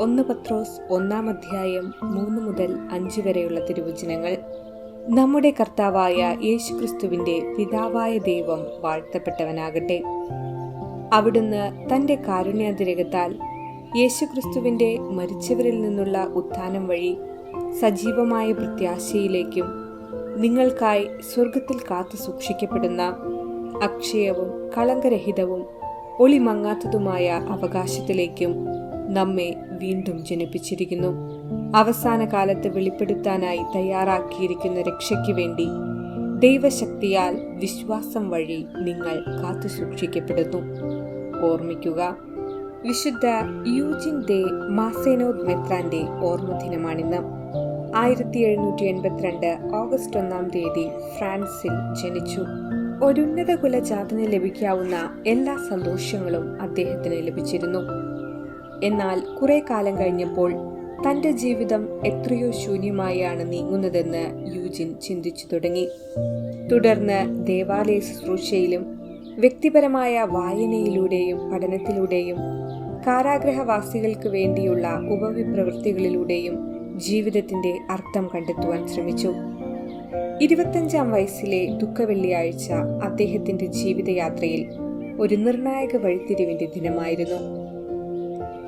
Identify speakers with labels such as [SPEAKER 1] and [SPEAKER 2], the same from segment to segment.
[SPEAKER 1] ഒന്ന് പത്രോസ് ഒന്നാം അധ്യായം മൂന്ന് മുതൽ അഞ്ച് വരെയുള്ള തിരുവചനങ്ങൾ. നമ്മുടെ കർത്താവായ യേശുക്രിസ്തുവിന്റെ പിതാവായ ദൈവം വാഴ്ത്തപ്പെട്ടവനാകട്ടെ. അവിടുന്ന് തന്റെ കാരുണ്യാതിരകത്താൽ യേശുക്രിസ്തുവിന്റെ മരിച്ചവരിൽ നിന്നുള്ള ഉത്ഥാനം വഴി സജീവമായ പ്രത്യാശയിലേക്കും നിങ്ങൾക്കായി സ്വർഗത്തിൽ കാത്തു സൂക്ഷിക്കപ്പെടുന്ന അക്ഷയവും കളങ്കരഹിതവും ഒളിമങ്ങാത്തതുമായ അവകാശത്തിലേക്കും നമ്മെ വീണ്ടും ജനിപ്പിച്ചിരിക്കുന്നു. അവസാന കാലത്ത് വെളിപ്പെടുത്താനായി തയ്യാറാക്കിയിരിക്കുന്ന രക്ഷയ്ക്ക് വേണ്ടി ദൈവശക്തിയാൽ വിശ്വാസം വഴി നിങ്ങൾ കാത്തുസൂക്ഷിക്കപ്പെടുന്നു ഓർമ്മിക്കുക വിശുദ്ധ യൂജിൻ ദേ മാസേനോദ് മെത്രാന്റെ ഓർമ്മദിനമാണിന്ന്. ആയിരത്തി എഴുന്നൂറ്റി എൺപത്തിരണ്ട് ഓഗസ്റ്റ് ഒന്നാം തീയതി ഫ്രാൻസിൽ ജനിച്ചു. ഒരുന്നത കുലജാതന് ലഭിക്കാവുന്ന എല്ലാ സന്തോഷങ്ങളും അദ്ദേഹത്തിന് ലഭിച്ചിരുന്നു. എന്നാൽ കുറെ കാലം കഴിഞ്ഞപ്പോൾ തന്റെ ജീവിതം എത്രയോ ശൂന്യമായാണ് നീങ്ങുന്നതെന്ന് യൂജിൻ ചിന്തിച്ചു തുടങ്ങി. തുടർന്ന് ദേവാലയ ശുശ്രൂഷയിലും വ്യക്തിപരമായ വായനയിലൂടെയും പഠനത്തിലൂടെയും കാരാഗ്രഹവാസികൾക്ക് വേണ്ടിയുള്ള ഉപവിപ്രവൃത്തികളിലൂടെയും ജീവിതത്തിന്റെ അർത്ഥം കണ്ടെത്തുവാൻ ശ്രമിച്ചു. ഇരുപത്തഞ്ചാം വയസ്സിലെ ദുഃഖവെള്ളിയാഴ്ച അദ്ദേഹത്തിന്റെ ജീവിതയാത്രയിൽ ഒരു നിർണായക വഴിത്തിരിവിന്റെ ദിനമായിരുന്നു.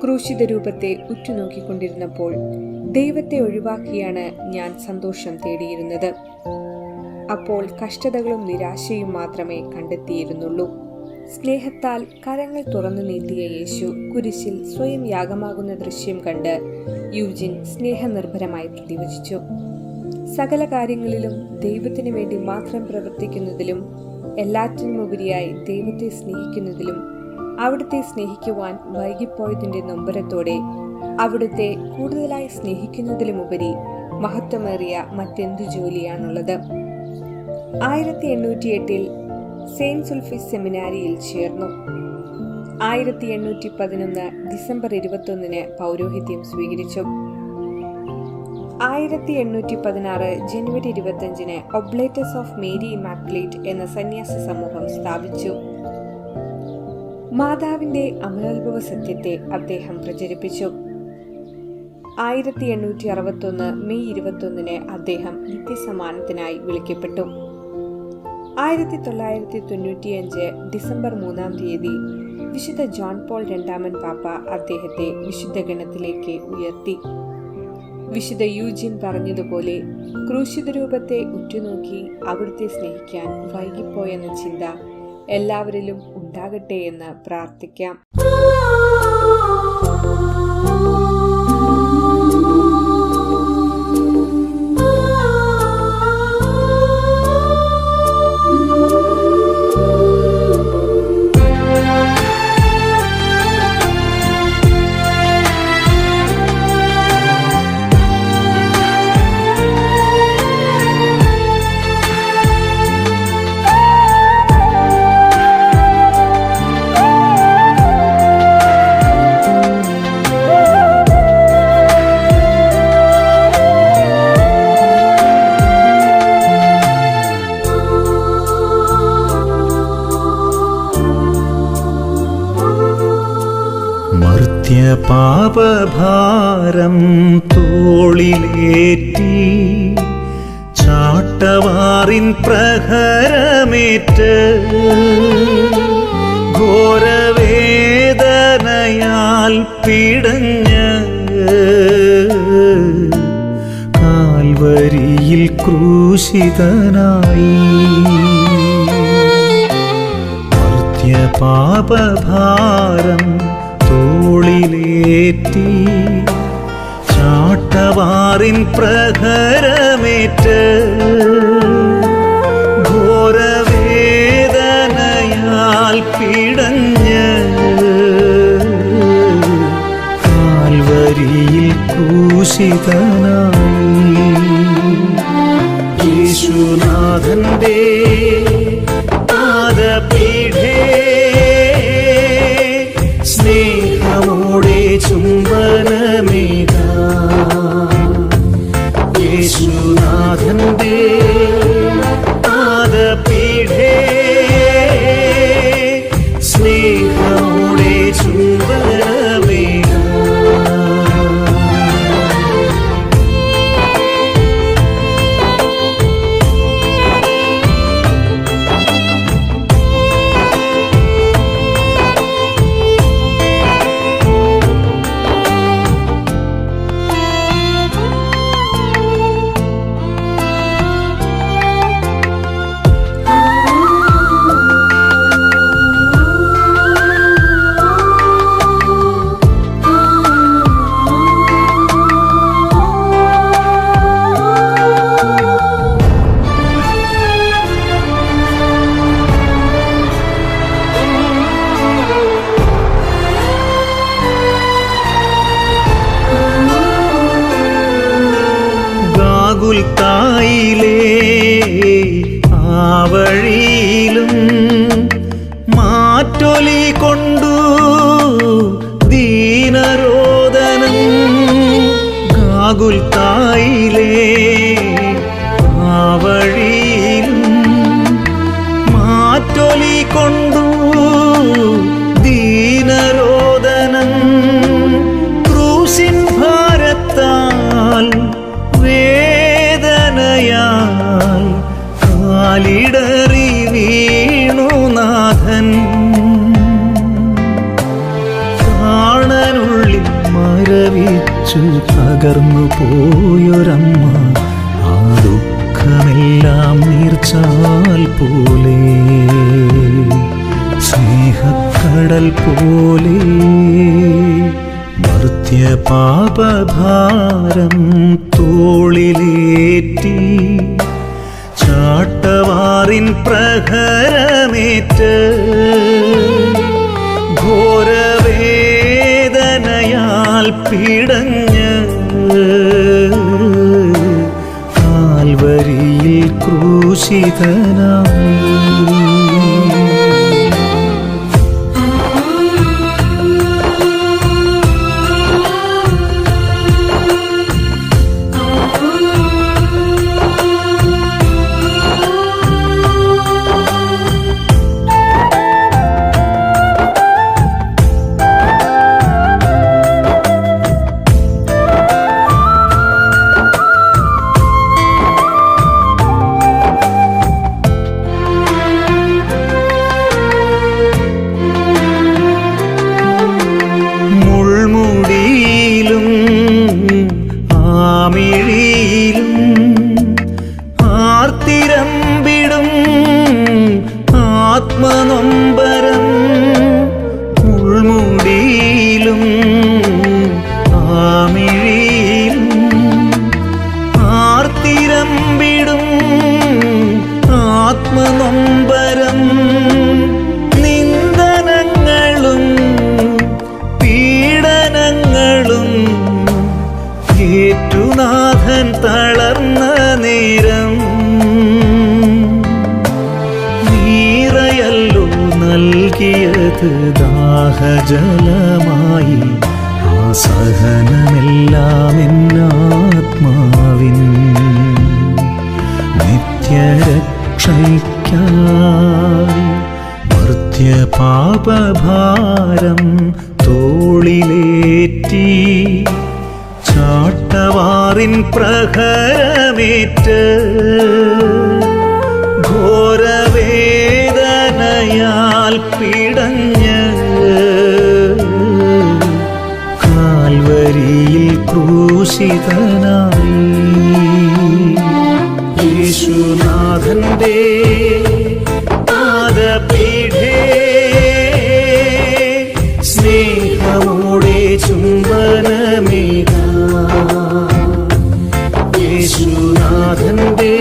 [SPEAKER 1] ക്രൂശിത രൂപത്തെ ഉറ്റുനോക്കിക്കൊണ്ടിരുന്നപ്പോൾ ദൈവത്തെ ഒഴിവാക്കിയാണ് ഞാൻ സന്തോഷം തേടിയിരുന്നത്. അപ്പോൾ കഷ്ടതകളും നിരാശയും മാത്രമേ കണ്ടെത്തിയിരുന്നുള്ളൂ. സ്നേഹത്താൽ കരങ്ങൾ തുറന്നു നീട്ടിയ യേശു കുരിശിൽ സ്വയം യാഗമാകുന്ന ദൃശ്യം കണ്ട് യൂജിൻ സ്നേഹനിർഭരമായി പ്രതിവചിച്ചു. സകല കാര്യങ്ങളിലും ദൈവത്തിനു വേണ്ടി മാത്രം പ്രവർത്തിക്കുന്നതിലും എല്ലാറ്റിനുമുപരിയായി ദൈവത്തെ സ്നേഹിക്കുന്നതിലും അവിടുത്തെ സ്നേഹിക്കുവാൻ വൈകിപ്പോയതിന്റെ നൊമ്പരത്തോടെ അവിടുത്തെ കൂടുതലായി സ്നേഹിക്കുന്നതിലുമുപരി മഹത്വമേറിയ മറ്റെന്തു ജോലിയാണുള്ളത്? ആയിരത്തി എണ്ണൂറ്റി എട്ടിൽ സെയിന്റ് സുൽഫിസ് സെമിനാരിയിൽ ചേർന്നു. ആയിരത്തി എണ്ണൂറ്റി പതിനൊന്ന് ഡിസംബർ ഇരുപത്തൊന്നിന് പൗരോഹിത്യം സ്വീകരിച്ചു. ആയിരത്തി എണ്ണൂറ്റി പതിനാറ് ജനുവരി ഇരുപത്തിയഞ്ചിന് ഒബ്ലേറ്റസ് ഓഫ് മേരി ഇമാക്ലേറ്റ് എന്ന സന്യാസ സമൂഹം സ്ഥാപിച്ചു. മാതാവിന്റെ അമലോത്ഭവ സത്യത്തെ അദ്ദേഹം പ്രചരിപ്പിച്ചു. ആയിരത്തി എണ്ണൂറ്റി അറുപത്തൊന്ന് മെയ് ഇരുപത്തൊന്നിന് അദ്ദേഹം നിത്യസമ്മാനത്തിനായി വിളിക്കപ്പെട്ടു. ആയിരത്തി തൊള്ളായിരത്തി തൊണ്ണൂറ്റിയഞ്ച് ഡിസംബർ മൂന്നാം തീയതി വിശുദ്ധ ജോൺ പോൾ രണ്ടാമൻ പാപ്പ അദ്ദേഹത്തെ വിശുദ്ധ ഗണത്തിലേക്ക് ഉയർത്തി. വിശുദ്ധ യൂജിൻ പറഞ്ഞതുപോലെ ക്രൂശിത രൂപത്തെ ഉറ്റുനോക്കി അവിടുത്തെ സ്നേഹിക്കാൻ വൈകിപ്പോയെന്ന ചിന്ത എല്ലാവരിലും ഉണ്ടാകട്ടെ എന്ന് പ്രാർത്ഥിക്കാം.
[SPEAKER 2] മർത്യപാപഭാരം തോളിലേറ്റി ചാട്ടവാറിൻ പ്രഹരമേറ്റ് ഘോരവേദനയാൽ പിടഞ്ഞ് കാൽവരിയിൽ ക്രൂശിതനായി. മർത്യപാപഭാരം തോളിലേറ്റി ചാട്ടവാറിൻ പ്രഹരമേറ്റ് ഘോരവേദനയാൽ പിടഞ്ഞ് കാൽവരിയിൽ ക്രൂശിതനായി. യേശുനാഥന്റെ ഗാഗുൽത്തായിലേ ആ വഴിയിലും മാറ്റൊലി കൊണ്ടു ദീനരോദനം. ഗാഗുൽത്തായിലേ ആ വഴിയിലും മാറ്റൊലി കൊണ്ടു കാലിടറി വീണുനാഥൻ കാണനുള്ളിൽ മരവിച്ചു തകർന്നു പോയൊരമ്മ. ആ ദുഃഖമെല്ലാം നീർച്ചാൽ പോലെ. സ്നേഹക്കടൽ പോലെ. മർത്യപാപഭാരം പാപഭാരം തോളിലേറ്റി. ചാട്ടവാറിൻ പ്രഹരമേറ്റ് ഘോരവേദനയാൽ പിടഞ്ഞ് കാൽവരിയിൽ ക്രൂശിതനായി. ആമിഴിയിലും ദാഹജലമായി ആ സഹനമെല്ലാം എന്നാത്മാവിൻ നിത്യരക്ഷയ്ക്കായി തോളിലേറ്റി ചാട്ടവാറിൻ പ്രഹരമേറ്റ് ഘോരവേദനയാൽ പിടഞ്ഞ് കാൽവരിയിൽ ക്രൂശിതനായി. യേശുനാഥന്റെ പാദപീഠേ സ്നേഹമോടെ ചുംബനമേക. യേശുനാഥന്റെ